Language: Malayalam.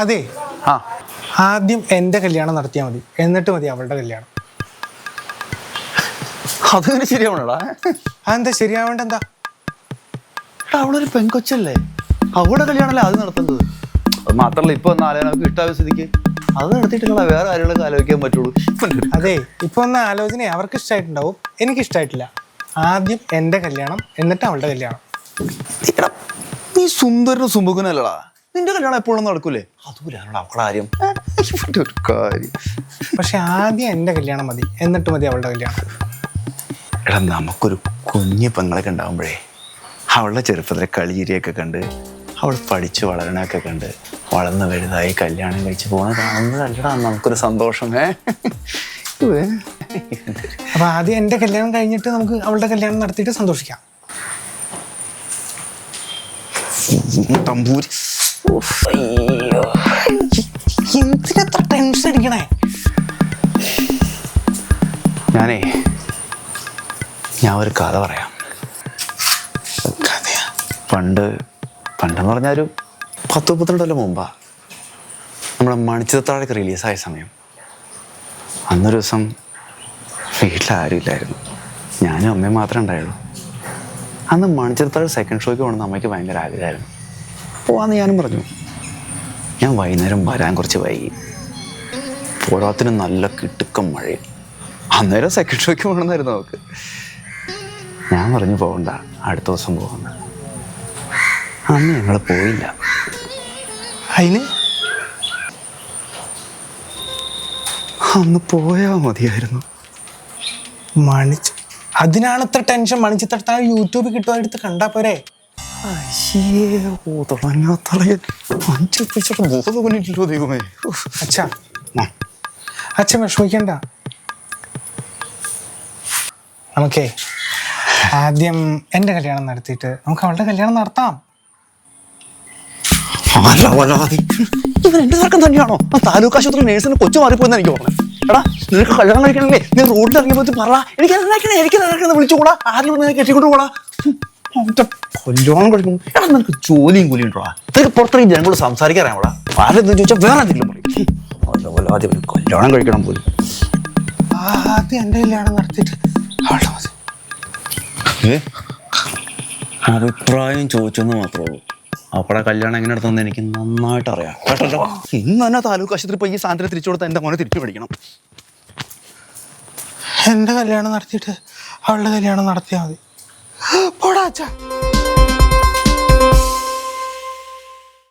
അതെ. ആ. ആദ്യം എന്റെ കല്യാണം നടത്തിയാൽ മതി. എന്നിട്ട് മതി അവളുടെ കല്യാണം. അതങ്ങനെ ശരിയാവണടാ? അതെന്താ ശരിയാവേണ്ട എന്താ? അവളൊരു പെൺകൊച്ചല്ലേ. അവളുടെ കല്യാണല്ലേ അത് നടത്തേണ്ടത് അത് മാത്രമല്ല ഇപ്പൊ ഒന്ന് ഇട്ടാവ സ്ഥിതിക്ക് അത് നടത്തിയിട്ടുള്ള വേറെ കാര്യങ്ങളൊക്കെ ആലോചിക്കാൻ പറ്റുള്ളൂ. അതെ ഇപ്പൊ ഒന്ന് ആലോചന അവർക്ക് ഇഷ്ടമായിട്ടുണ്ടാവും എനിക്ക് ഇഷ്ടമായിട്ടില്ല ആദ്യം എന്റെ കല്യാണം എന്നിട്ട് അവളുടെ കല്യാണം. നീ സുന്ദരനും സുമുഖനല്ലടാ നിന്റെ കല്യാണം എപ്പോഴും നടക്കൂലേ? അവളുടെ കാര്യം. ഒരു കാര്യം. പക്ഷെ ആദ്യം എന്റെ കല്യാണം മതി. എന്നിട്ട് മതി അവളുടെ കല്യാണം. എടാ നമുക്കൊരു കുഞ്ഞു പെങ്ങളൊക്കെ ഉണ്ടാകുമ്പോഴേ അവളുടെ ചെറുപ്പത്തിലെ കളിയിരിയൊക്കെ കണ്ട് അവൾ പഠിച്ചു വളരണൊക്കെ കണ്ട് വളർന്ന് വലുതായി കല്യാണം കഴിച്ചു പോകണ കാണുന്നതല്ലടാ നമുക്കൊരു സന്തോഷം ഏ. അപ്പൊ ആദ്യം എന്റെ കല്യാണം കഴിഞ്ഞിട്ട് നമുക്ക് അവളുടെ കല്യാണം നടത്തിയിട്ട് സന്തോഷിക്കാം. തമ്പൂരി. അയ്യോ. എന്തിനെത്ര ടെൻഷൻ അടിക്കണേ ഞാനേ ഞാൻ ഒരു കഥ പറയാം. കഥയാ? പണ്ട് പണ്ടെന്ന് പറഞ്ഞാൽ ഒരു പത്ത് മുപ്പത്തിരണ്ട് കൊല്ലം മുമ്പാ നമ്മുടെ മണിച്ചിത്രത്താഴൊക്കെ റിലീസായ സമയം. അന്നൊരു ദിവസം വീട്ടിലാരും ഇല്ലായിരുന്നു. ഞാനും അമ്മയും മാത്രമേ ഉണ്ടായുള്ളൂ. അന്ന് മണിച്ചിത്താഴ് സെക്കൻഡ് ഷോയ്ക്ക് പോകണമെന്ന് അമ്മയ്ക്ക് ഭയങ്കര ആഗ്രഹമായിരുന്നു. പോവാന്ന് ഞാനും പറഞ്ഞു. ഞാൻ വൈകുന്നേരം വരാൻ കുറച്ച് വൈകി. പോരാത്തിന് നല്ല കിട്ടുക്കം മഴയും. അന്നേരം സെക്കൻഡ് ഷോയ്ക്ക് പോകണമെന്നായിരുന്നു നമുക്ക്. ഞാൻ പറഞ്ഞു പോകണ്ട അടുത്ത ദിവസം പോകണ്ട അന്ന് ഞങ്ങൾ പോയില്ല. അതിന് അന്ന് പോയാൽ മതിയായിരുന്നു. മണിച്ച് അതിനാണ് ഇത്ര ടെൻഷൻ മണിച്ചിത്രത്താഴ് യൂട്യൂബിൽ കിട്ടുക എടുത്ത് കണ്ടാൽ പോരെ? അയ്യേ ഓ തുടങ്ങാത്തളയൻ അഞ്ച് പിടിച്ചിട്ട് ബോധം കൊണ്ടിട്ടില്ലോ ദൈവമേ. അച്ഛാ അച്ഛൻ വിഷമിക്കണ്ട നമുക്കേ ആദ്യം എന്റെ കല്യാണം നടത്തിയിട്ട് നമുക്ക് അവളുടെ കല്യാണം നടത്താം. ഇവൻ എന്റെ തർക്കം തന്നെയാണോ? ആ താലൂക്ക് ആശുപത്രി നേഴ്സിന് കൊച്ചു മാറിപ്പോയെന്ന് എനിക്ക് പറഞ്ഞു എടാ നിനക്ക് കല്യാണം കഴിക്കണല്ലേ? നീ റോഡിൽ ഇറങ്ങിയപ്പോ പറ. എനിക്ക് എനിക്ക് വിളിച്ചുകൂടാ. ആരും കെട്ടിക്കൊണ്ട് പോടാ. കല്യാണം കഴിക്കും എടാ നിനക്ക് ജോലിയും കൂലിയും ഉണ്ടോ നിനക്ക് പുറത്തിറങ്ങി ജനങ്ങളോട് സംസാരിക്കാറാവടാ ആരെന്തെന്ന് ചോദിച്ചാൽ വേറെ എന്തെങ്കിലും പറയും കല്യാണം കഴിക്കണം പോലും. ആദ്യം എന്റെ കല്യാണം നടത്തിയിട്ട് അവളുടെ മതി. അഭിപ്രായം ചോദിച്ചെന്ന് മാത്രമേ ഉള്ളൂ. അപ്പടെ കല്യാണം എങ്ങനെ നടത്തുന്നത് എനിക്ക് നന്നായിട്ട് അറിയാം. കേട്ടോ ഇന്ന് തന്നെ താലൂക്ക് ആശുപത്രി പോയി ഈ സാധനത്തിന് തിരിച്ചു കൊടുത്താൽ എന്റെ മോനെ തിരിച്ചു പിടിക്കണം. എന്റെ കല്യാണം നടത്തിയിട്ട് അവളുടെ കല്യാണം നടത്തിയാൽ മതി. പോടാ അച്ഛാ.